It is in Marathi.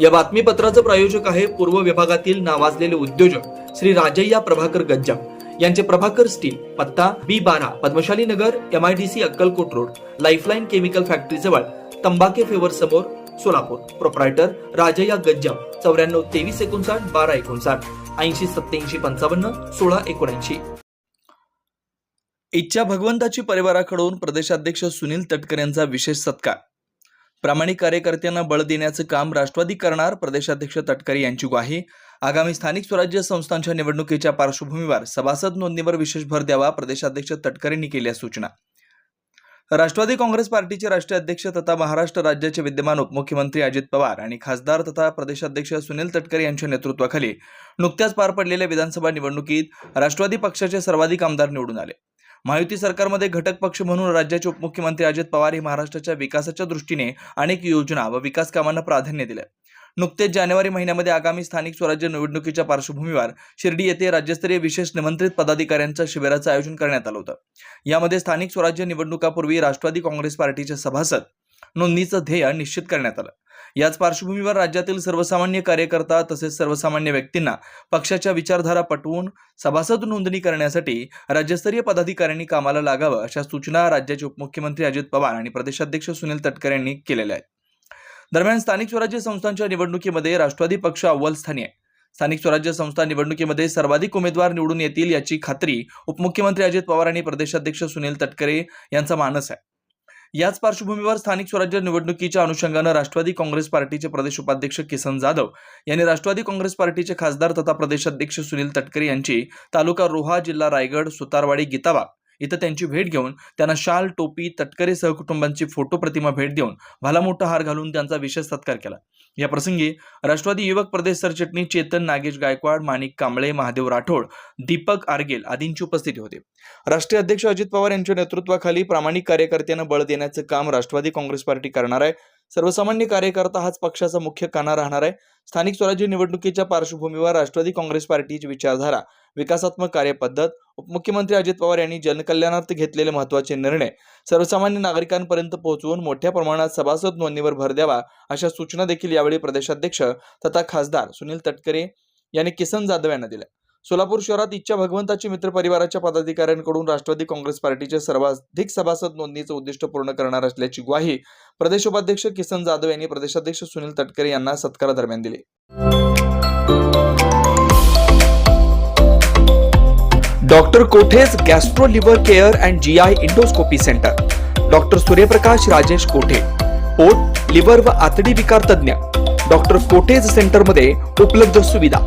या बातमीपत्राचं प्रायोजक आहे पूर्व विभागातील नावाजलेले उद्योजक श्री राजय्या प्रभाकर गज्जा यांचे प्रभाकर स्टील पत्ता बी बारा Padmashali Nagar M I D C Akkalkot road lifeline chemical factory जवळ तंबाके फेवर समोर सोलापूर. प्रोप्रायटर राजय्या गज्जा चौऱ्याण्णव तेवीस एकोणसाठ बारा एकोणसाठ ऐंशी सत्याऐंशी पंचावन्न सोळा एकोणऐंशी. इच्छा भगवंताची परिवाराकडून प्रदेशाध्यक्ष सुनील तटकर यांचा विशेष सत्कार. प्रामाणिक कार्यकर्त्यांना बळ देण्याचं काम राष्ट्रवादी करणार प्रदेशाध्यक्ष तटकरे यांची ग्वाही. आगामी स्थानिक स्वराज्य संस्थांच्या निवडणुकीच्या पार्श्वभूमीवर सभासद नोंदणीवर विशेष भर द्यावा प्रदेशाध्यक्ष तटकरेंनी केल्या सूचना. राष्ट्रवादी काँग्रेस पार्टीचे राष्ट्रीय अध्यक्ष तथा महाराष्ट्र राज्याचे विद्यमान उपमुख्यमंत्री अजित पवार आणि खासदार तथा प्रदेशाध्यक्ष सुनील तटकर यांच्या नेतृत्वाखाली नुकत्याच पार पडलेल्या विधानसभा निवडणुकीत राष्ट्रवादी पक्षाचे सर्वाधिक आमदार निवडून आले. महायुती सरकारमध्ये घटक पक्ष म्हणून राज्याचे उपमुख्यमंत्री अजित पवार हे महाराष्ट्राच्या विकासाच्या दृष्टीने अनेक योजना व विकास कामांना प्राधान्य दिले. नुकतेच जानेवारी महिन्यामध्ये आगामी स्थानिक स्वराज्य निवडणुकीच्या पार्श्वभूमीवर शिर्डी येथे राज्यस्तरीय विशेष निमंत्रित पदाधिकाऱ्यांच्या शिबिराचं आयोजन करण्यात आलं होतं. यामध्ये स्थानिक स्वराज्य निवडणुकापूर्वी राष्ट्रवादी काँग्रेस पार्टीचे सभासद नोंदणीचं ध्येय निश्चित करण्यात आलं. याच पार्श्वभूमीवर राज्यातील सर्वसामान्य कार्यकर्ता तसेच सर्वसामान्य व्यक्तींना पक्षाच्या विचारधारा पटवून सभासद नोंदणी करण्यासाठी राज्यस्तरीय पदाधिकाऱ्यांनी कामाला लागावं अशा सूचना राज्याचे उपमुख्यमंत्री अजित पवार आणि प्रदेशाध्यक्ष सुनील तटकर यांनी केलेल्या आहेत. दरम्यान स्थानिक स्वराज्य संस्थांच्या निवडणुकीमध्ये राष्ट्रवादी पक्ष अव्वल स्थानी आहे. स्थानिक स्वराज्य संस्था निवडणुकीमध्ये सर्वाधिक उमेदवार निवडून येतील याची खात्री उपमुख्यमंत्री अजित पवार आणि प्रदेशाध्यक्ष सुनील तटकरे यांचा मानस आहे. याच पार्श्वभूमीवर स्थानिक स्वराज्य निवडणुकीच्या अनुषंगानं राष्ट्रवादी काँग्रेस पार्टीचे प्रदेश उपाध्यक्ष किसन जाधव यांनी राष्ट्रवादी काँग्रेस पार्टीचे खासदार तथा प्रदेशाध्यक्ष सुनील तटकरे यांची तालुका रोहा जिल्हा रायगड सुतारवाडी गीताबाग इथं त्यांची भेट घेऊन त्यांना शाल टोपी तटकरे सहकुटुंबांची फोटो प्रतिमा भेट देऊन भाला मोठा हार घालून त्यांचा विशेष सत्कार केला. या प्रसंगी राष्ट्रवादी युवक प्रदेश सरचिटणीस चेतन नागेश गायकवाड माणिक कांबळे महादेव राठोड दीपक आरगेल आदींची उपस्थिती होते. राष्ट्रीय अध्यक्ष अजित पवार यांच्या नेतृत्वाखाली प्रामाणिक कार्यकर्त्यांना बळ देण्याचं काम राष्ट्रवादी काँग्रेस पार्टी करणार आहे. सर्वसामान्य कार्यकर्ता हाच पक्षाचा मुख्य काना राहणार आहे. स्थानिक स्वराज्य निवडणुकीच्या पार्श्वभूमीवर राष्ट्रवादी काँग्रेस पार्टीची विचारधारा विकासात्मक कार्यपद्धत उपमुख्यमंत्री अजित पवार यांनी जनकल्याणार्थ घेतलेले महत्त्वाचे निर्णय सर्वसामान्य नागरिकांपर्यंत पोहोचवून मोठ्या प्रमाणात सभासद नोंदणीवर भर द्यावा अशा सूचना देखील यावेळी प्रदेशाध्यक्ष तथा खासदार सुनील तटकरे यांनी किसन जाधव यांना दिल्या. सोलापूर शहरात इच्छा भगवंताची मित्र परिवाराच्या पदाधिकाऱ्यांकडून राष्ट्रवादी काँग्रेस पार्टीचे सर्वाधिक सभासद नोंदणीचं उद्दिष्ट पूर्ण करणार असल्याची ग्वाही प्रदेश उपाध्यक्ष किसन जाधव यांनी प्रदेशाध्यक्ष सुनील तटकरे यांना सत्कारादरम्यान दिली. Doctor Kothe's gastro liver care and G I endoscopy centre. Doctor Suryaprakash Rajesh Kothe. पोट लिव्हर व आतडी विकार तज्ज्ञ. डॉक्टर कोठेज सेंटरमध्ये उपलब्ध सुविधा.